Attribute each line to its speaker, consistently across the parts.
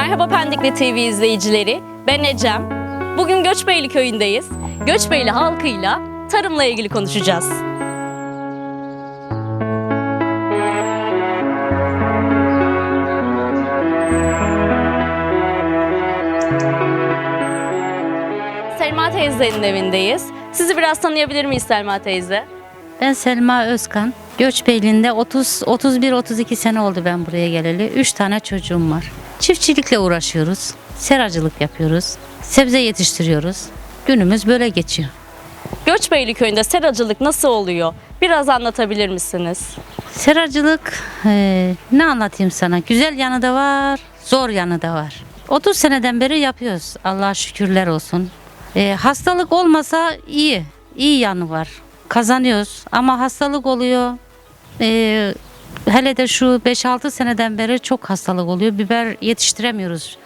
Speaker 1: Merhaba Pendikli TV izleyicileri. Ben Ecem. Bugün Göçbeyli köyündeyiz. Göçbeyli halkıyla tarımla ilgili konuşacağız. Selma teyzenin evindeyiz. Sizi biraz tanıyabilir miyiz Selma teyze?
Speaker 2: Ben Selma Özkan. Göçbeyliğinde 30 31-32 sene oldu ben buraya geleli. 3 tane çocuğum var. Çiftçilikle uğraşıyoruz. Seracılık yapıyoruz. Sebze yetiştiriyoruz. Günümüz böyle geçiyor.
Speaker 1: Göçbeyli köyünde seracılık nasıl oluyor? Biraz anlatabilir misiniz?
Speaker 2: Seracılık eee, ne anlatayım sana? Güzel yanı da var, zor yanı da var. 30 seneden beri yapıyoruz. Allah'a şükürler olsun. Eee, hastalık olmasa iyi. iyi yanı var. Kazanıyoruz ama hastalık oluyor. Eee, hele de şu 5-6 seneden beri çok hastalık oluyor. Biber yetiştiremiyoruz.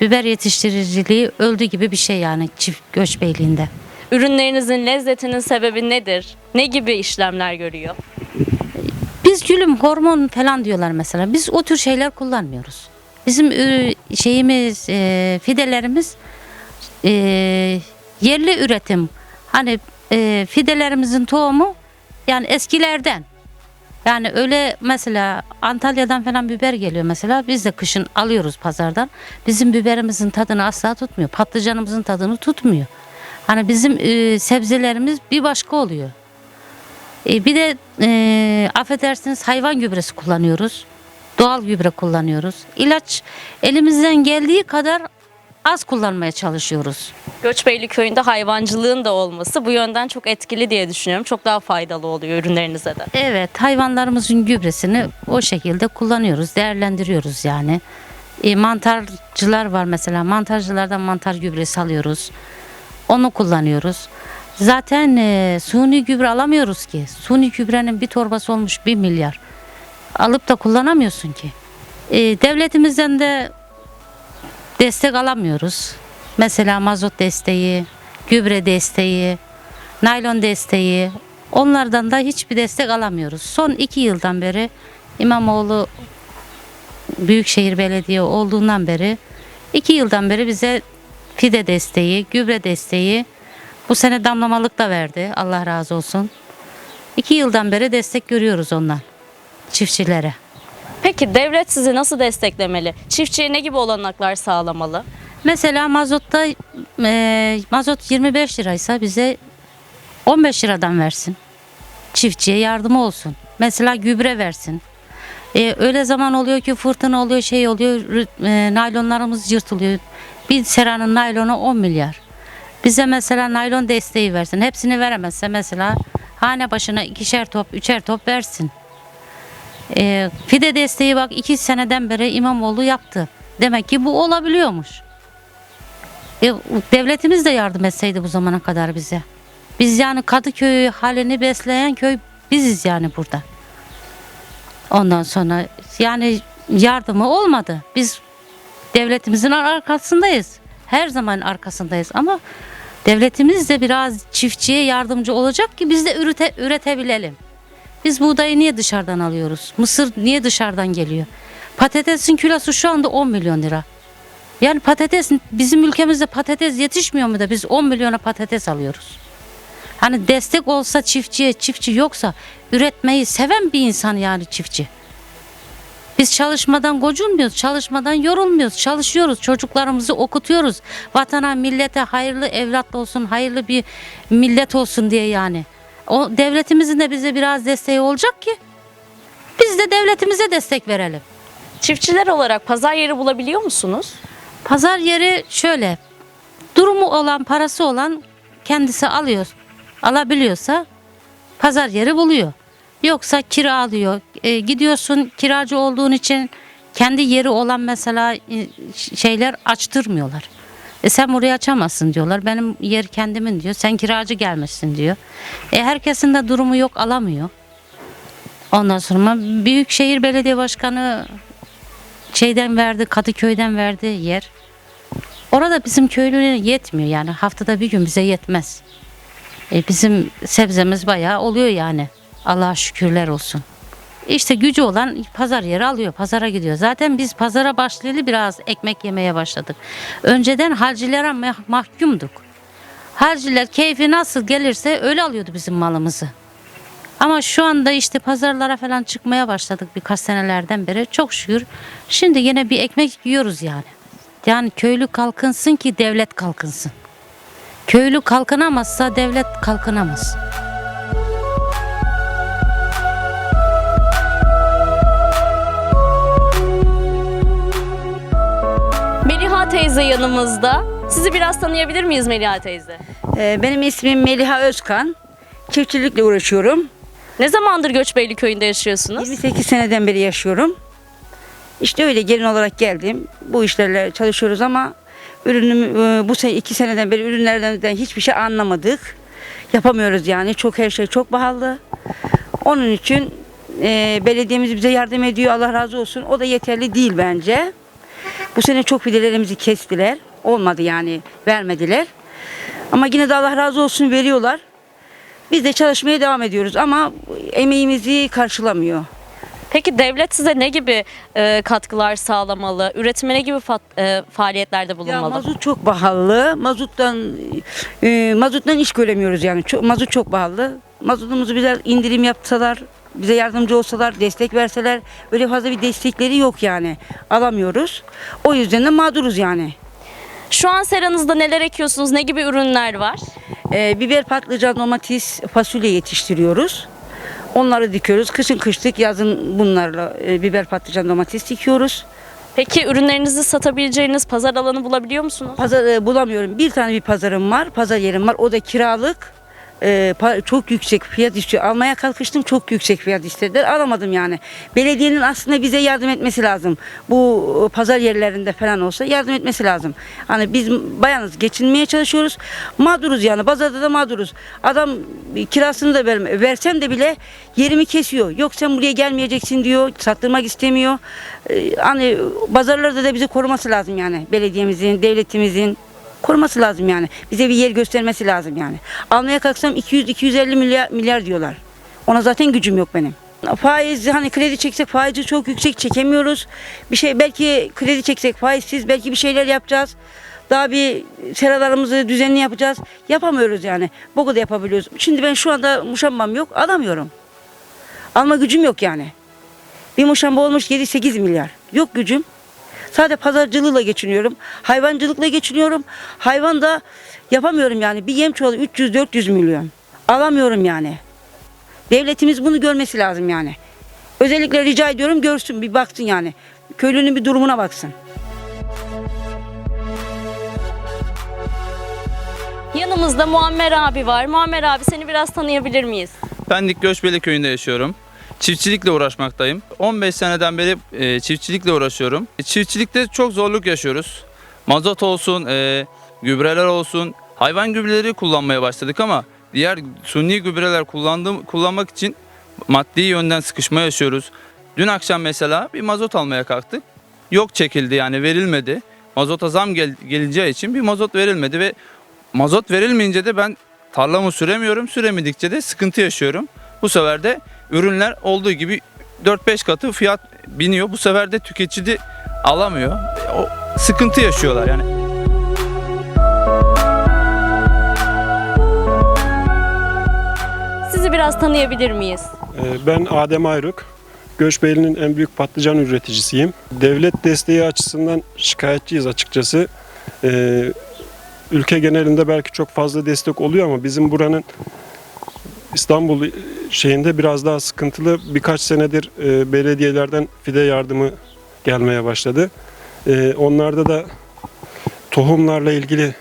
Speaker 2: Biber yetiştiriciliği öldü gibi bir şey yani çift göçbeyliğinde.
Speaker 1: Ürünlerinizin lezzetinin sebebi nedir? Ne gibi işlemler görüyor?
Speaker 2: Biz gülüm hormon falan diyorlar mesela. Biz o tür şeyler kullanmıyoruz. Bizim ürü- şeyimiz, e, fidelerimiz e, yerli üretim. Hani e, fidelerimizin tohumu yani eskilerden. Yani öyle mesela Antalya'dan falan biber geliyor mesela. Biz de kışın alıyoruz pazardan. Bizim biberimizin tadını asla tutmuyor. Patlıcanımızın tadını tutmuyor. Hani bizim e, sebzelerimiz bir başka oluyor. E, bir de e, affedersiniz hayvan gübresi kullanıyoruz. Doğal gübre kullanıyoruz. İlaç elimizden geldiği kadar az kullanmaya çalışıyoruz.
Speaker 1: Göçbeyli köyünde hayvancılığın da olması bu yönden çok etkili diye düşünüyorum. Çok daha faydalı oluyor ürünlerinize de.
Speaker 2: Evet hayvanlarımızın gübresini o şekilde kullanıyoruz, değerlendiriyoruz yani. E, mantarcılar var mesela mantarcılardan mantar gübresi alıyoruz. Onu kullanıyoruz. Zaten e, suni gübre alamıyoruz ki. Suni gübrenin bir torbası olmuş 1 milyar. Alıp da kullanamıyorsun ki. E, devletimizden de destek alamıyoruz. Mesela mazot desteği, gübre desteği, naylon desteği. Onlardan da hiçbir destek alamıyoruz. Son iki yıldan beri İmamoğlu Büyükşehir Belediye olduğundan beri iki yıldan beri bize fide desteği, gübre desteği, bu sene damlamalık da verdi. Allah razı olsun. İki yıldan beri destek görüyoruz ondan çiftçilere.
Speaker 1: Peki devlet sizi nasıl desteklemeli? Çiftçiye ne gibi olanaklar sağlamalı?
Speaker 2: Mesela mazotta e, mazot 25 liraysa bize 15 liradan versin. Çiftçiye yardımı olsun. Mesela gübre versin. E, öyle zaman oluyor ki fırtına oluyor, şey oluyor, e, naylonlarımız yırtılıyor. Bir seranın naylonu 10 milyar. Bize mesela naylon desteği versin. Hepsini veremezse mesela hane başına ikişer top, üçer top versin. E, fide desteği bak iki seneden beri İmamoğlu yaptı. Demek ki bu olabiliyormuş. E, devletimiz de yardım etseydi bu zamana kadar bize. Biz yani Kadıköy'ü halini besleyen köy biziz yani burada. Ondan sonra yani yardımı olmadı. Biz devletimizin arkasındayız. Her zaman arkasındayız ama devletimiz de biraz çiftçiye yardımcı olacak ki biz de ürete, üretebilelim. Biz buğdayı niye dışarıdan alıyoruz? Mısır niye dışarıdan geliyor? Patatesin kilosu şu anda 10 milyon lira. Yani patates bizim ülkemizde patates yetişmiyor mu da biz 10 milyona patates alıyoruz. Hani destek olsa çiftçiye, çiftçi yoksa üretmeyi seven bir insan yani çiftçi. Biz çalışmadan gocunmuyoruz, çalışmadan yorulmuyoruz, çalışıyoruz, çocuklarımızı okutuyoruz. Vatana, millete hayırlı evlat olsun, hayırlı bir millet olsun diye yani. O devletimizin de bize biraz desteği olacak ki biz de devletimize destek verelim.
Speaker 1: Çiftçiler olarak pazar yeri bulabiliyor musunuz?
Speaker 2: Pazar yeri şöyle. Durumu olan, parası olan kendisi alıyor. Alabiliyorsa pazar yeri buluyor. Yoksa kiralıyor. E, gidiyorsun kiracı olduğun için kendi yeri olan mesela e, şeyler açtırmıyorlar. E sen burayı açamazsın diyorlar. Benim yer kendimin diyor. Sen kiracı gelmişsin diyor. E herkesin de durumu yok alamıyor. Ondan sonra Büyükşehir Belediye Başkanı şeyden verdi, Kadıköy'den verdi yer. Orada bizim köylülere yetmiyor yani haftada bir gün bize yetmez. E bizim sebzemiz bayağı oluyor yani. Allah'a şükürler olsun. İşte gücü olan pazar yeri alıyor, pazara gidiyor. Zaten biz pazara başlayalı biraz ekmek yemeye başladık. Önceden halcilere mah- mahkumduk. Halciler keyfi nasıl gelirse öyle alıyordu bizim malımızı. Ama şu anda işte pazarlara falan çıkmaya başladık birkaç senelerden beri. Çok şükür. Şimdi yine bir ekmek yiyoruz yani. Yani köylü kalkınsın ki devlet kalkınsın. Köylü kalkınamazsa devlet kalkınamaz.
Speaker 1: Teyze yanımızda. Sizi biraz tanıyabilir miyiz Meliha teyze?
Speaker 3: Ee, Benim ismim Meliha Özkan. Çiftçilikle uğraşıyorum.
Speaker 1: Ne zamandır Göçbeyli köyünde yaşıyorsunuz?
Speaker 3: 28 seneden beri yaşıyorum. İşte öyle gelin olarak geldim. Bu işlerle çalışıyoruz ama ürünüm e, bu sene iki seneden beri ürünlerden hiçbir şey anlamadık. Yapamıyoruz yani. Çok her şey çok pahalı. Onun için e, belediyemiz bize yardım ediyor. Allah razı olsun. O da yeterli değil bence. Bu sene çok fidelerimizi kestiler. Olmadı yani. Vermediler. Ama yine de Allah razı olsun veriyorlar. Biz de çalışmaya devam ediyoruz ama emeğimizi karşılamıyor.
Speaker 1: Peki devlet size ne gibi e, katkılar sağlamalı? Üretime ne gibi fa- e, faaliyetlerde
Speaker 3: Ya
Speaker 1: bulunmalı?
Speaker 3: mazot çok pahalı. Mazuttan e, mazuttan iş göremiyoruz yani. Çok, mazot çok pahalı. Mazotumuzu bize indirim yapsalar, bize yardımcı olsalar, destek verseler öyle fazla bir destekleri yok yani. Alamıyoruz. O yüzden de mağduruz yani.
Speaker 1: Şu an seranızda neler ekiyorsunuz? Ne gibi ürünler var?
Speaker 3: E, biber, patlıcan, domates, fasulye yetiştiriyoruz. Onları dikiyoruz. Kışın kışlık, yazın bunlarla e, biber, patlıcan, domates dikiyoruz.
Speaker 1: Peki ürünlerinizi satabileceğiniz pazar alanı bulabiliyor musunuz?
Speaker 3: Pazar e, bulamıyorum. Bir tane bir pazarım var. Pazar yerim var. O da kiralık. E, çok yüksek fiyat istiyor. Almaya kalkıştım çok yüksek fiyat istediler. Alamadım yani. Belediyenin aslında bize yardım etmesi lazım. Bu e, pazar yerlerinde falan olsa yardım etmesi lazım. Hani biz bayanız geçinmeye çalışıyoruz. Mağduruz yani. Pazarda da mağduruz. Adam kirasını da verme, versen de bile yerimi kesiyor. Yok sen buraya gelmeyeceksin diyor. Sattırmak istemiyor. E, hani pazarlarda da bizi koruması lazım yani. Belediyemizin, devletimizin koruması lazım yani. Bize bir yer göstermesi lazım yani. Almaya kalksam 200-250 milyar, milyar diyorlar. Ona zaten gücüm yok benim. Faiz hani kredi çeksek faizi çok yüksek çekemiyoruz. Bir şey belki kredi çeksek faizsiz belki bir şeyler yapacağız. Daha bir seralarımızı düzenli yapacağız. Yapamıyoruz yani. Bu da yapabiliyoruz. Şimdi ben şu anda muşambam yok alamıyorum. Alma gücüm yok yani. Bir muşamba olmuş 7-8 milyar. Yok gücüm. Sadece pazarcılığıyla geçiniyorum. Hayvancılıkla geçiniyorum. Hayvan da yapamıyorum yani. Bir yem çuvalı 300-400 milyon. Alamıyorum yani. Devletimiz bunu görmesi lazım yani. Özellikle rica ediyorum görsün bir baksın yani. Köylünün bir durumuna baksın.
Speaker 1: Yanımızda Muammer abi var. Muammer abi seni biraz tanıyabilir miyiz?
Speaker 4: Pendik Göçbeli köyünde yaşıyorum. Çiftçilikle uğraşmaktayım. 15 seneden beri e, çiftçilikle uğraşıyorum. E, Çiftçilikte çok zorluk yaşıyoruz. Mazot olsun, e, gübreler olsun. Hayvan gübreleri kullanmaya başladık ama diğer suni gübreler kullandığım, kullanmak için maddi yönden sıkışma yaşıyoruz. Dün akşam mesela bir mazot almaya kalktık. Yok çekildi yani verilmedi. Mazota zam gel, geleceği için bir mazot verilmedi ve mazot verilmeyince de ben tarlamı süremiyorum. Süremedikçe de sıkıntı yaşıyorum. Bu sefer de ürünler olduğu gibi 4-5 katı fiyat biniyor. Bu sefer de tüketici alamıyor. O sıkıntı yaşıyorlar yani.
Speaker 1: Sizi biraz tanıyabilir miyiz?
Speaker 5: Ee, Ben Adem Ayrık. Göçbeyli'nin en büyük patlıcan üreticisiyim. Devlet desteği açısından şikayetçiyiz açıkçası. Ee, ülke genelinde belki çok fazla destek oluyor ama bizim buranın İstanbul şeyinde biraz daha sıkıntılı. Birkaç senedir e, belediyelerden fide yardımı gelmeye başladı. E, onlarda da tohumlarla ilgili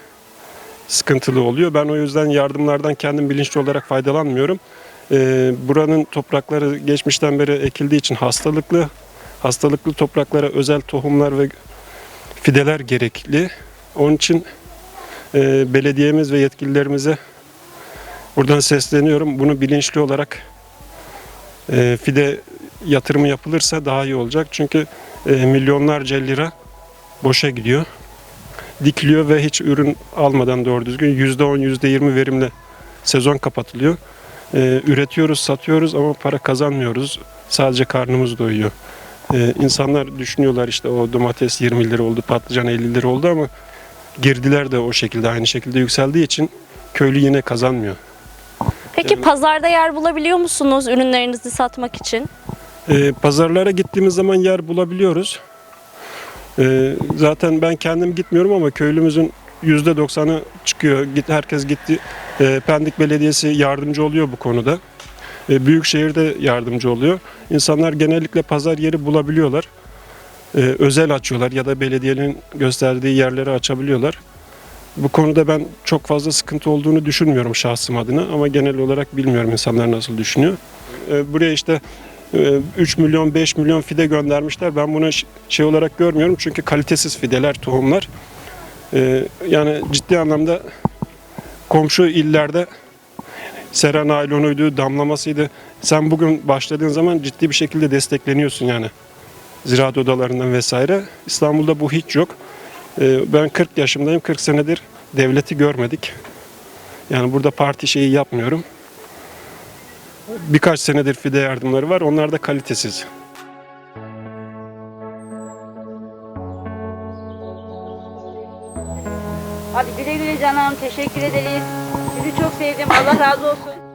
Speaker 5: sıkıntılı oluyor. Ben o yüzden yardımlardan kendim bilinçli olarak faydalanmıyorum. Ee, buranın toprakları geçmişten beri ekildiği için hastalıklı. Hastalıklı topraklara özel tohumlar ve fideler gerekli. Onun için e, belediyemiz ve yetkililerimize buradan sesleniyorum. Bunu bilinçli olarak e, fide yatırımı yapılırsa daha iyi olacak. Çünkü e, milyonlarca lira boşa gidiyor. Dikiliyor ve hiç ürün almadan doğru düzgün %10, %20 verimle sezon kapatılıyor. Ee, üretiyoruz, satıyoruz ama para kazanmıyoruz. sadece karnımız doyuyor. Ee, insanlar düşünüyorlar işte o domates 20 lira oldu, patlıcan 50 lira oldu ama girdiler de o şekilde aynı şekilde yükseldiği için köylü yine kazanmıyor.
Speaker 1: Peki pazarda yer bulabiliyor musunuz ürünlerinizi satmak için?
Speaker 5: Ee, pazarlara gittiğimiz zaman yer bulabiliyoruz. Ee, zaten ben kendim gitmiyorum ama köylümüzün %90'ı çıkıyor. Git, herkes gitti. Ee, Pendik Belediyesi yardımcı oluyor bu konuda. Ee, Büyükşehir'de yardımcı oluyor. İnsanlar genellikle pazar yeri bulabiliyorlar. Ee, özel açıyorlar ya da belediyenin gösterdiği yerleri açabiliyorlar. Bu konuda ben çok fazla sıkıntı olduğunu düşünmüyorum şahsım adına ama genel olarak bilmiyorum insanlar nasıl düşünüyor. Ee, buraya işte e, 3 milyon 5 milyon fide göndermişler. Ben bunu şey olarak görmüyorum çünkü kalitesiz fideler, tohumlar. Ee, yani ciddi anlamda komşu illerde sera naylonuydu, damlamasıydı. Sen bugün başladığın zaman ciddi bir şekilde destekleniyorsun yani. Ziraat odalarından vesaire. İstanbul'da bu hiç yok. Ee, ben 40 yaşındayım. 40 senedir devleti görmedik. Yani burada parti şeyi yapmıyorum. Birkaç senedir fide yardımları var. Onlar da kalitesiz.
Speaker 3: Hadi güle güle canım. Teşekkür ederiz. Sizi çok sevdim. Allah razı olsun.